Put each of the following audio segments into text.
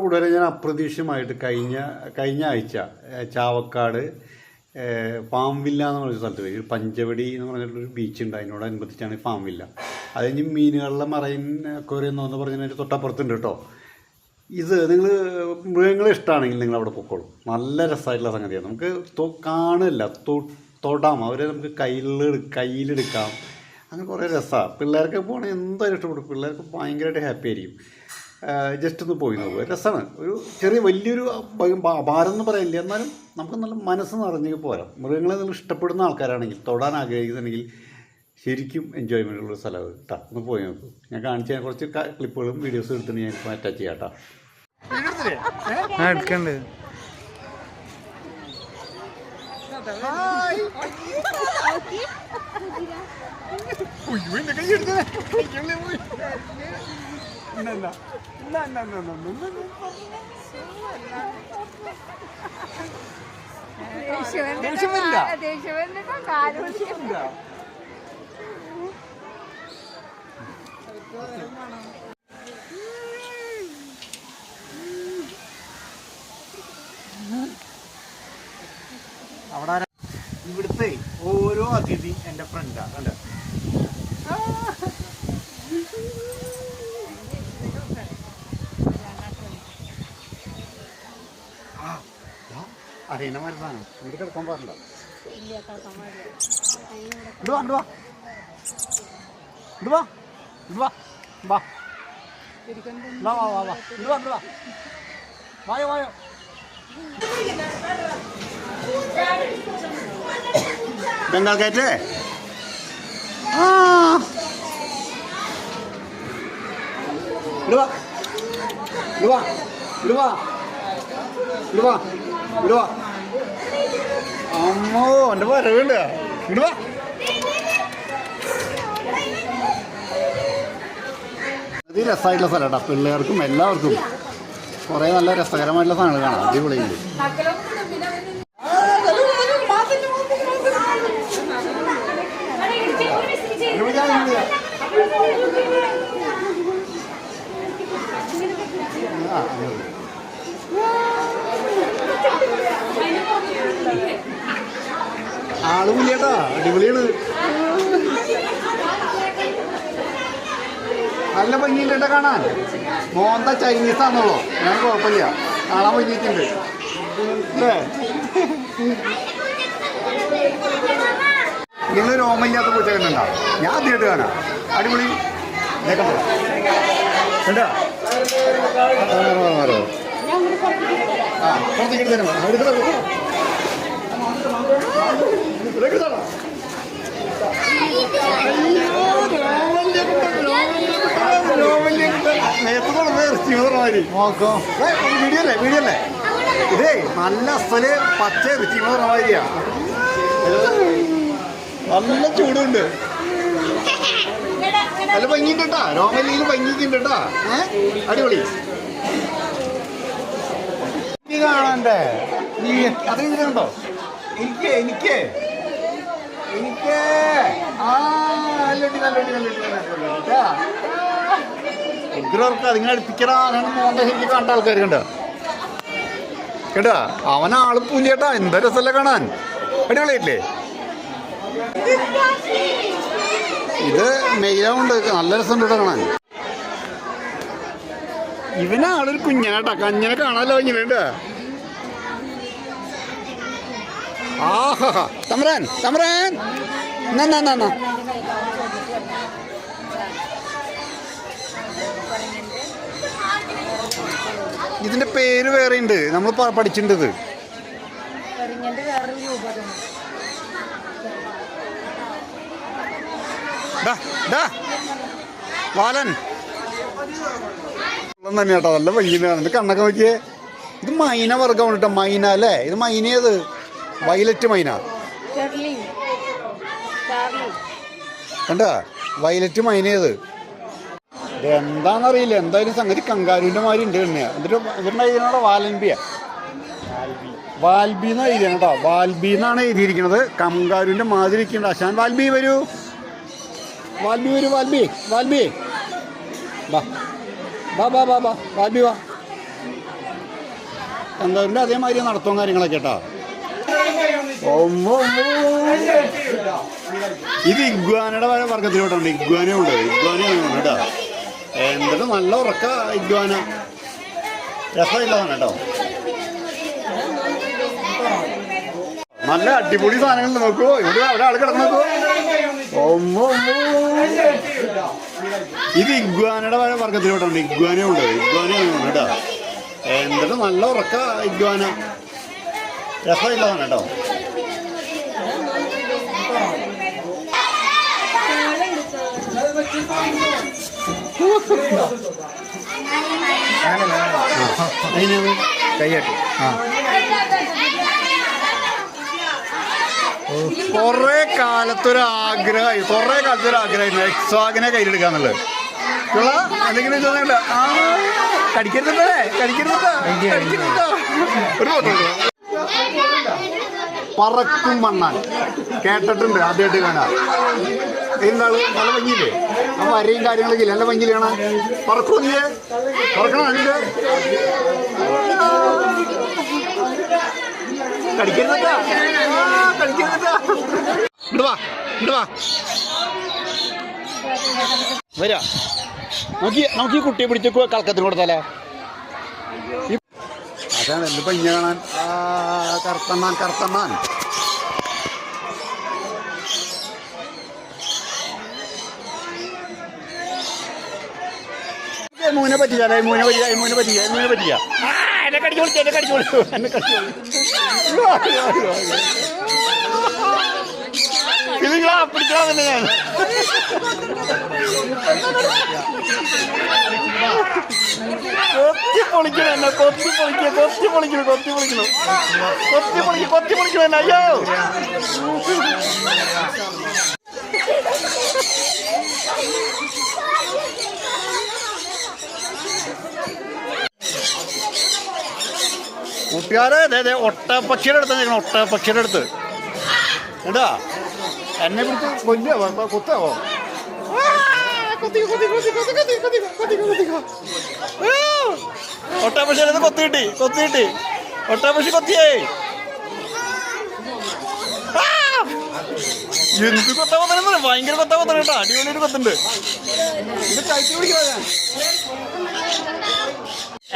കൂടുതൽ ഞാൻ അപ്രതീക്ഷിതമായിട്ട് കഴിഞ്ഞ കഴിഞ്ഞ ആഴ്ച ചാവക്കാട് ഫാം വില്ല എന്ന് പറഞ്ഞ സ്ഥലത്ത് ഒരു പഞ്ചവടി എന്ന് പറഞ്ഞിട്ടൊരു ബീച്ച് ഉണ്ട്. അതിനോടനുബന്ധിച്ചാണ് ഫാം വില്ല അത് കഴിഞ്ഞ് മീനുകളുടെ മറൈൻ അക്വേറിയം എന്ന് പറഞ്ഞതിന് തൊട്ടപ്പുറത്തുണ്ട് കേട്ടോ. ഇത് നിങ്ങൾ മൃഗങ്ങളെ ഇഷ്ടമാണെങ്കിൽ നിങ്ങൾ അവിടെ പൊക്കോളൂ. നല്ല രസമായിട്ടുള്ള സംഗതിയാണ്. നമുക്ക് കാണില്ല തൊടാം. അവരെ നമുക്ക് കയ്യിൽ കയ്യിലെടുക്കാം. അങ്ങനെ കുറേ രസമാണ് പിള്ളേർക്ക് പോകണമെങ്കിൽ എന്തായാലും ഇഷ്ടപ്പെടും. പിള്ളേർക്ക് ഭയങ്കരമായിട്ട് ഹാപ്പി ആയിരിക്കും. ജസ്റ്റ് ഒന്ന് പോയി നോക്കുക രസമാണ്. ഒരു ചെറിയ വലിയൊരു ഭാരം എന്ന് പറയില്ല. എന്നാലും നമുക്ക് നല്ല മനസ്സ് നിറഞ്ഞു പോരാം. മൃഗങ്ങളെ നിങ്ങൾ ഇഷ്ടപ്പെടുന്ന ആൾക്കാരാണെങ്കിൽ തൊടാൻ ആഗ്രഹിക്കുന്നുണ്ടെങ്കിൽ ശരിക്കും എൻജോയ്മെന്റ് ഉള്ള സ്ഥലമാണ് കേട്ടോ ഒന്ന് പോയി നോക്കൂ. ഞാൻ കാണിച്ച കുറച്ച് ക്ലിപ്പുകളും വീഡിയോസും എടുത്തിട്ട് ഞാൻ ഇപ്പോൾ അറ്റാച്ച് ചെയ്യാം കേട്ടോ ആ എടുക്കണ്ട് ദേഷ്യവെന്നിട്ട് കാര്യം അവിടെ ആരാ? ഇവിടുത്തെ ഓരോ അതിഥി എന്റെ ഫ്രണ്ടാണ് കണ്ട? അറിയണ മരുന്നാണ് ഇവിടെ കിടക്കാൻ പാടില്ല ഇങ്ങട് വാ, ഇങ്ങട് വാ. ഇങ്ങട് വാ. വാ. വാ. വാ, വാ, വാ, വാ. ഇങ്ങട് വാ, ഇങ്ങട് വാ. വായോ വായോ ബംഗാൾ കയറ്റേ ആ ഇടുവാ ഇടുവാ ഇടുവാ ഇടുവാ ഇടുവാ അമ്മോ എന്റെ വരവുണ്ട് ഇടുവാ ഇത് രസമായിട്ടുള്ള സ്ഥലട്ടാ പിള്ളേർക്കും എല്ലാവർക്കും കുറേ നല്ല രസകരമായിട്ടുള്ള സാധനങ്ങൾ കാണാം. അടിപൊളിയുണ്ട്. ആ. ആൾ അടിപൊളിയാണ്. നല്ല ഭംഗിയുണ്ട് കാണാൻ. മോന്ത ചൈനീസ് ആണല്ലോ ഞാൻ കുഴപ്പമില്ല. കാണാൻ ഭംഗിയിട്ടുണ്ട്. അല്ലേ? നിങ്ങൾ രോമില്ലാത്ത പൂച്ച ഞാൻ ആദ്യമായിട്ട് കാണാ. അടിപൊളി. കണ്ടോ? ആ, പുറത്തേക്ക് എടുത്ത് തരാം. ഇതൊക്കെ തരാം. വീഡിയോ അല്ലേ വീഡിയോ അല്ലേ ഇതേ നല്ല അസൽ പച്ച ഇറച്ചി നല്ല ചൂടുണ്ട് നല്ല ഭംഗിയുണ്ട് കേട്ടാ രോമല്ലിയിൽ ഭംഗിയൊക്കെ ഉണ്ട് അടിപൊളി കാണണ്ടേ? നീ അത് ഇതിലുണ്ടോ? എനിക്ക് എനിക്ക്. എനിക്ക്. ആ നല്ലുണ്ട് നല്ലുണ്ട് നല്ലുണ്ട് നല്ലുണ്ട് ഉഗ്രർക്ക് അതിങ്ങനെ അടുപ്പിക്കടാ ശരിക്കും കണ്ട ആൾക്കാർ കണ്ട? കേട്ടാ? അവനാൾ പൂലിയേട്ടാ എന്താ രസമല്ല കാണാൻ? അടിപൊളിയായിട്ടില്ലേ? ഇത് മെയ്യാവുണ്ട് നല്ല രസമുണ്ട് കേട്ടോ കാണാൻ. ഇവനാളൊരു കുഞ്ഞനാട്ടാ കഞ്ഞനെ കാണാലോ ഇങ്ങനെയുണ്ട് ആഹാ. തമരാൻ തമരാൻ. എന്നാ എന്നാ, എന്നാ എന്നാ ഇതിന്റെ പേര് വേറെ ഉണ്ട് നമ്മൾ പഠിച്ചിട്ടുണ്ട്. ബാലൻ വെള്ളം തന്നെ കേട്ടോ നല്ല ഇത് കണ്ണൊക്കെ നോക്കിയേ. ഇത് മൈന വർഗം കേട്ടോ മൈന അല്ലേ? ഇത് മൈനയത് വയലറ്റ് മൈന. കണ്ടാ? വയലറ്റ് മൈനേത് എന്താണെന്നറിയില്ല എന്തായാലും സംഗതി കങ്കാരുവിന്റെ മാതിരി ഉണ്ട് എന്നിട്ട് ഇവരുടെ എഴുതിയാണ് വാലൻബിയ വാൽബി എന്നാണ് എഴുതിയാണ് കേട്ടോ? വാൽബി എന്നാണ് എഴുതിയിരിക്കുന്നത് കങ്കാരുവിന്റെ മാതിരി ഇരിക്കുന്നുണ്ട് അശാൻ വാൽബി വരൂ. വാൽബി വരൂ വാൽബി. വാൽബി. ബാ ബാ ബാ വാ വാൽബി വാ. കങ്കാരുവിന്റെ അതേമാതിരി നടത്തും കാര്യങ്ങളൊക്കെ കേട്ടോ. ഇത് ഇഗ്വാനയുടെ വരെ വർഗത്തിലോട്ടുണ്ട് ഇഗ്വാനയുണ്ട് ഇഗ്വാനയാണ് കേട്ടോ. എന്നിട്ട് നല്ല ഉറക്ക ഇഗ്വാന. രസമില്ലതാണ് കേട്ടോ. നല്ല അടിപൊളി സാധനങ്ങൾ നോക്കൂ. ഇവിടെ അവിടെ ആൾ കിടന്നു. ഇത് ഇഗ്വാനയുടെ വരെ വർഗത്തിലോട്ടുണ്ട് ഇഗ്വാനയുണ്ട് ഇഗ്വാനയാണ് കേട്ടോ. എന്നിട്ട് നല്ല ഉറക്ക ഇഗ്വാന. രസമില്ലതാണ് കേട്ടോ കൈയാട്ടി ആ കൊറേ കാലത്തൊരു ആഗ്രഹമായി കൊറേ കാലത്തൊരു ആഗ്രഹമായിരുന്നു എക്സ്വാഗിനെ കയ്യിലെടുക്കാന്നുള്ളത്. എന്തെങ്കിലും ചോദ്യമില്ല ആ കടിക്കരുതല്ലേ കടിക്കരുതാ കടിക്കരുതോ ഒരു. പറക്കും മണ്ണാൻ. കേട്ടിട്ടുണ്ട് ആദ്യമായിട്ട് കാണാം. എന്താണ് നല്ല ഭംഗിയില്ലേ? ആ വരയും കാര്യങ്ങളൊക്കെ നല്ല ഭംഗിയിലാണ് കാണാൻ? പറക്കൂ നീ പറക്കണം അതിന്റെ? കടിക്കരുതട്ടാ. കടിക്കരുതട്ടാ. ഇങ്ങട് വാ ഇങ്ങട് വാ. വരാ. നമുക്ക് നമുക്ക് ഈ കുട്ടിയെ പിടിച്ച് കു- കളക്കത്തിന് കൊടുത്താലോ. അതാണ് എന്ത് പഞ്ഞ കാണാൻ? കറുത്തണ്ണാൻ കറുത്തണ്ണാൻ മൂനെ പറ്റിച്ചാലേ മൂനെ പറ്റിയ മൂനെ പറ്റിയ മൂനെ പറ്റിയ. എന്നെ കടിച്ചു വിളിച്ചു എന്നെ കടിച്ചു വിളിച്ചു എന്നെ കടിച്ചു ഇത് നിങ്ങളാ പിടിച്ചോളാം கொத்தி பொழிக்கணும் என்ன கொத்தி பொழிக்க கொத்தி பொழிக்கணும் கொத்தி പൊളിക്കണം கொத்தி பொழிக்க கொத்தி பொழிக்கணும் என்ன ஐயோ കൂട്ടുകാരെ അതെ ഒട്ടപ്പക്ഷിയുടെ അടുത്ത് നിൽക്കണം ഒട്ടപ്പക്ഷിയുടെ അടുത്ത്. എന്താ എന്നെ പിടിച്ച് കൊല്ലോ കുത്താവോ ഒട്ടാപ്പക്ഷിയുടെ അടുത്ത് കൊത്തി കിട്ടി കൊത്തി കിട്ടി ഒട്ടാപ്പക്ഷി കൊത്തിയേ. ആ! എന്ത് കൊത്താ കൊത്തണെന്ന് ഭയങ്കര കൊത്താ കൊത്തണ കേട്ടോ. അടിപൊളിയൊരു കൊത്തുണ്ട് ഇത് കഴിച്ചു പിടിക്കാ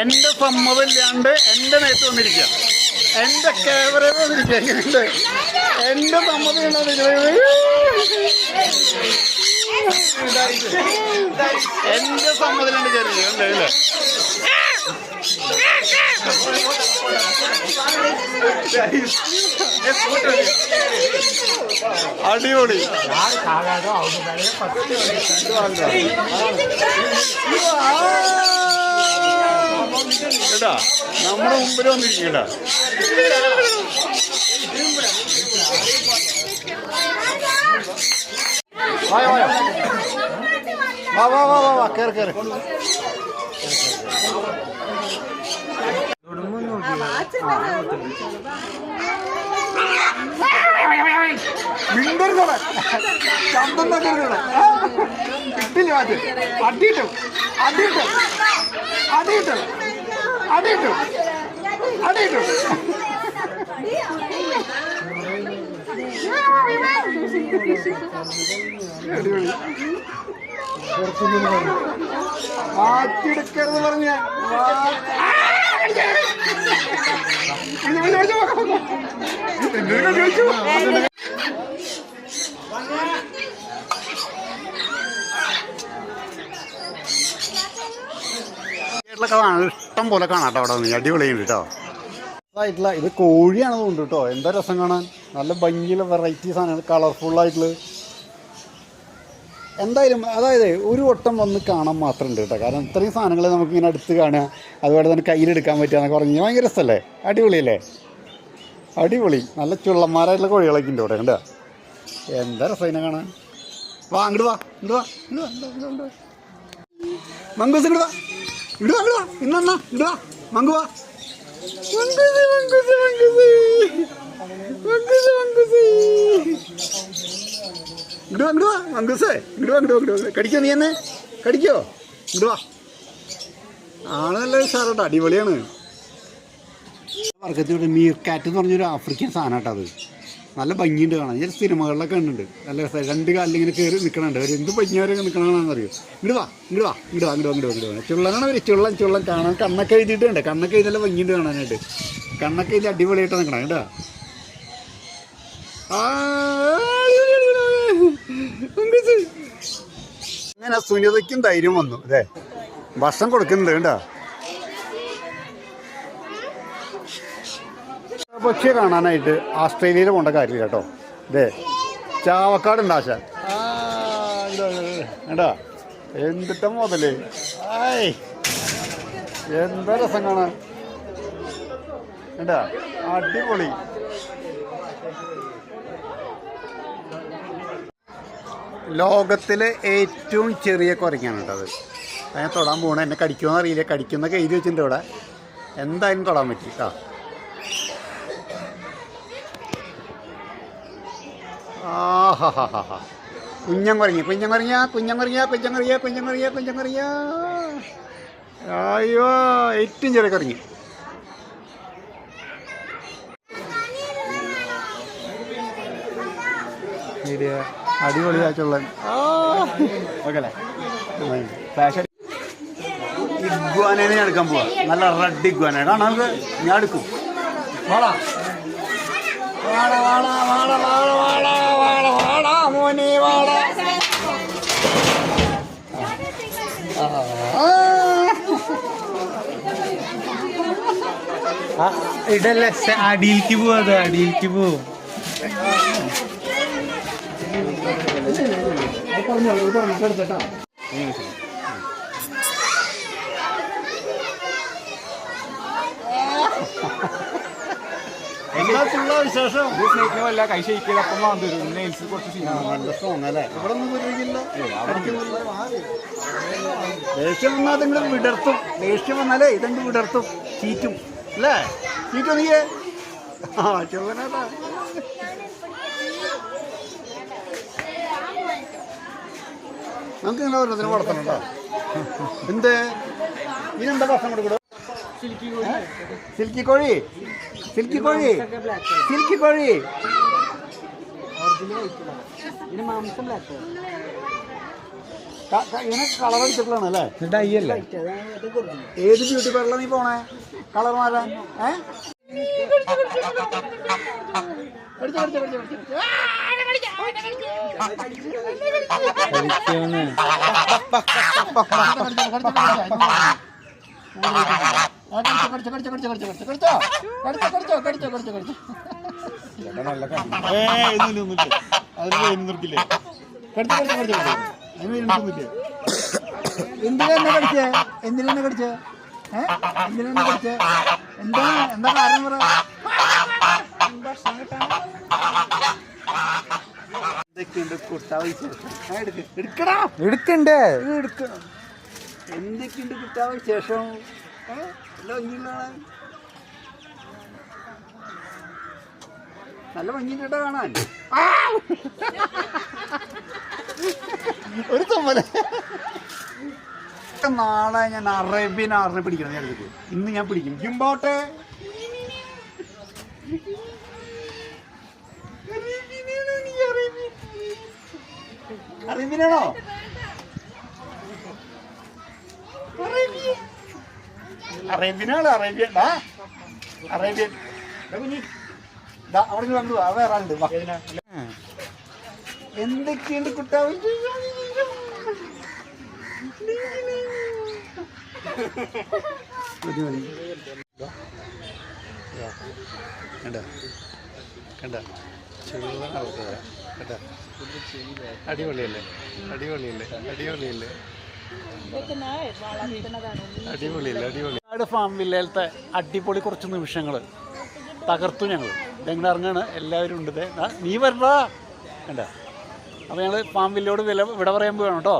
എന്റെ സമ്മതം ഇല്ലാണ്ട് എന്റെ നേരത്ത് വന്നിരിക്കുക. എന്റെ ക്യാമറ എങ്ങനെയുണ്ട്? എന്റെ സമ്മതിയുള്ള ഇല്ലാണ്ട് എന്റെ സമ്മതം ചെറിയ അടിപൊളി. ആ അല്ലേ അടിപൊളി കേട്ടാ? നമ്മുടെ മുമ്പിൽ വന്നിരിക്കണ്ട. വായോ വാ വാ വാ മാറ്റ്. അടിയിട്ടു. അടിയിട്ടു. അടിയിട്ടു. അടിയിട്ടു അടിയിട്ടു മാറ്റിയെടുക്കരുത് പറഞ്ഞ കേരളമൊക്കെ കാണാം ഇഷ്ടം പോലെ കാണാട്ടോ അവിടെ നീ അടിപൊളിയുണ്ട് കേട്ടോ ആയിട്ടുള്ള ഇത് കോഴിയാണ് തോന്നുന്നു കേട്ടോ എന്താ രസം കാണാൻ? നല്ല ഭംഗിയുള്ള വെറൈറ്റി കളർഫുൾ ആയിട്ടുള്ള എന്തായാലും അതായത് ഒരു വട്ടം വന്ന് കാണാൻ മാത്രമേ ഉണ്ട് കേട്ടോ കാരണം ഇത്രയും സാധനങ്ങൾ നമുക്ക് ഇങ്ങനെ അടുത്ത് കാണുക അതുപോലെ തന്നെ കയ്യിലെടുക്കാൻ പറ്റുക എന്നൊക്കെ പറഞ്ഞു ഭയങ്കര രസമല്ലേ അടിപൊളിയല്ലേ അടിപൊളി. നല്ല ചുള്ളന്മാരായിട്ടുള്ള കോഴികളൊക്കെ ഉണ്ട് ഇവിടെ കണ്ടോ? എന്താ രസം ഇതിനെ കാണാൻ? വാ അങ്ങോട്ട് വാ. ഇങ്ങോട്ട് വാ ഇങ്ങോട്ട് വാ മങ്കൂസ് ഇങ്ങോട്ട് വാ. ഇടുക വാ ഇന്നെന്നാ ഇങ്ങോട്ട് വാ. മങ്കു വാ മങ്കൂസ് മങ്കൂസ് മങ്കൂസ് മങ്കൂസ് മങ്കൂസ് ഇങ്ങോട്ട് വാ ഇങ്ങോട്ട് വാ. മങ്കൂസേ ഇങ്ങോട്ട് വാ ഇങ്ങോട്ട് വാ ഇങ്ങോട്ട് വാ. കടിക്കോ നീ എന്നെ? കടിക്കോ? ഇങ്ങോട്ട് വാ. ആൾ നല്ല ഉഷാറോട്ടോ അടിപൊളിയാണ്. വർക്കത്തിലൂടെ മീർക്കാറ്റ് എന്ന് പറഞ്ഞൊരു ആഫ്രിക്കൻ സാധനം കേട്ടോ അത്. നല്ല ഭംഗിയുണ്ട് കാണാൻ. ഞാൻ സിനിമകളിലൊക്കെ കണ്ടിട്ടുണ്ട്. നല്ല രസമായി രണ്ട് കാലിൽ ഇങ്ങനെ കയറി നിൽക്കണുണ്ട് അവർ എന്ത് ഭംഗിയാരൊക്കെ നിൽക്കണമെന്നറിയോ ഇങ്ങോട്ട് വാ ഇങ്ങോട്ട് വാ ഇങ്ങോട്ട് വാ ഇങ്ങോട്ട് വാ ഇങ്ങോട്ട് വാ ചുള്ളനാണ് അവർ ചുള്ളൻ ചുള്ളൻ. കാണാൻ കണ്ണൊക്കെ എഴുതിയിട്ടുണ്ട്. കണ്ണൊക്കെ എഴുതി നല്ല ഭംഗിയുണ്ട് കാണാനായിട്ട്. കണ്ണൊക്കെ എഴുതി അടിപൊളിയായിട്ട് നിൽക്കണം കേട്ടോ. അങ്ങനെ സുനിതയ്ക്കും ധൈര്യം വന്നു അതെ ഭക്ഷണം കൊടുക്കുന്നുണ്ട് കേട്ടോ. പക്ഷിയെ കാണാനായിട്ട് ആസ്ട്രേലിയയിൽ പോകേണ്ട കാര്യമില്ല കേട്ടോ. ഇതേ ചാവക്കാട് ഉണ്ടാശ കേട്ടാ എന്തിട്ട മുതലേ? ആയ് എന്താ രസം കാണാൻ? കേട്ടാ അടിപൊളി. ലോകത്തിലെ ഏറ്റവും ചെറിയ കുരങ്ങാണ് കേട്ടത് അതിനെ തൊടാൻ പോകണം എന്നെ കടിക്കുമെന്ന് അറിയില്ല കടിക്കുന്നൊക്കെ എഴുതി വെച്ചിട്ടുണ്ട് ഇവിടെ. എന്തായാലും തൊടാൻ പറ്റി കേട്ടോ. ആഹാഹാഹാ കുഞ്ഞൻ കുറങ്ങി കുഞ്ഞൻ കുറങ്ങിയ കുഞ്ഞൻ കുറങ്ങിയ കുഞ്ഞൻ കുറങ്ങിയ കുഞ്ഞൻ കുറങ്ങിയ കുഞ്ഞൻ കുറങ്ങിയ അയ്യോ ഏറ്റവും ചെറിയ കുറഞ്ഞു ഫാഷൻ ഇഗ്വാനേനെ ഞാൻ എടുക്കാൻ പോവാ. നല്ല റെഡ് ഇഗ്വാന. ആണ് നമുക്ക് ഞാൻ എടുക്കും. വാടാ. വാള വാള വാള വാട. ഇടല്ലേ അടിയിലേക്ക് പോവാ അടിയിലേക്ക് പോവും വിശേഷം. കൈ അപ്പം നെയിൽസ് കുറച്ച് ദേഷ്യം വന്നാൽ നിങ്ങൾ വിടർത്തും. ദേഷ്യം വന്നാലേ ഇതെങ്കിൽ വിടർത്തും. ചീറ്റും. അല്ലേ? ചീറ്റോ നീയേ? ആ ചെറുതനാട്ടാ നമുക്ക് ഇങ്ങനെ ഓരോരുത്തരും വളർത്തണം കേട്ടോ. എന്തേ? ഇനി എന്താ ഭക്ഷണം കൊടുക്കണോ സിൽക്കി করি സിൽക്കി করি സിൽക്കി করি ഇങ്ങനെ കളർ അടിച്ചിട്ടുള്ളതാണ് അല്ലേ ഡൈ അല്ലേ ഏത് ബ്യൂട്ടി പാർലർ നീ പോണേ കളർ മാറാൻ ഏ കടിച്ചോ, നിർത്തില്ലേ എന്തിനാ കടിച്ചേ എന്തിനാ കടിച്ചേ എന്തിനാ കടിച്ചേ എന്താ എന്താ കാര്യം പറ എന്തൊക്കെയുണ്ട് ശേഷം എന്തൊക്കെയുണ്ട് കുട്ടാവ് വിശേഷം ഏ നല്ല ഭംഗിയുണ്ട് കാണാൻ. ഒരു തമ്മല. നാളെ ഞാൻ അറേബ്യൻ ആറിനെ പിടിക്കണം ഞാൻ ഇന്ന് ഞാൻ പിടിക്കും. ഇമ്പോട്ടെ അറേബ്യനാണോ അറേബ്യനാണ് അറേബ്യൻ. ആ അറേബ്യൻ. അവിടെ നിന്ന് വന്നു. ആ വേറെ ആളുണ്ട്. വാ. എന്തൊക്കെയുണ്ട് കുട്ടാവ്. കണ്ടോ? അടിപൊളിയല്ലേ? അടിപൊളിയല്ലേ? അടിപൊളിയല്ലേ? അടിപൊളിയല്ലേ? അടിപൊളി. നാട് ഫാം വില്ലയിലത്തെ അടിപൊളി കുറച്ച് നിമിഷങ്ങൾ തകർത്തു ഞങ്ങൾ ഞങ്ങൾ ഇറങ്ങാണ്? എല്ലാവരും ഉണ്ട് നീ വരണ്ടാ കണ്ട? അപ്പോൾ ഞങ്ങൾ ഫാം വില്ലയോട് വില വിട പറയാൻ പോവാണ് കേട്ടോ.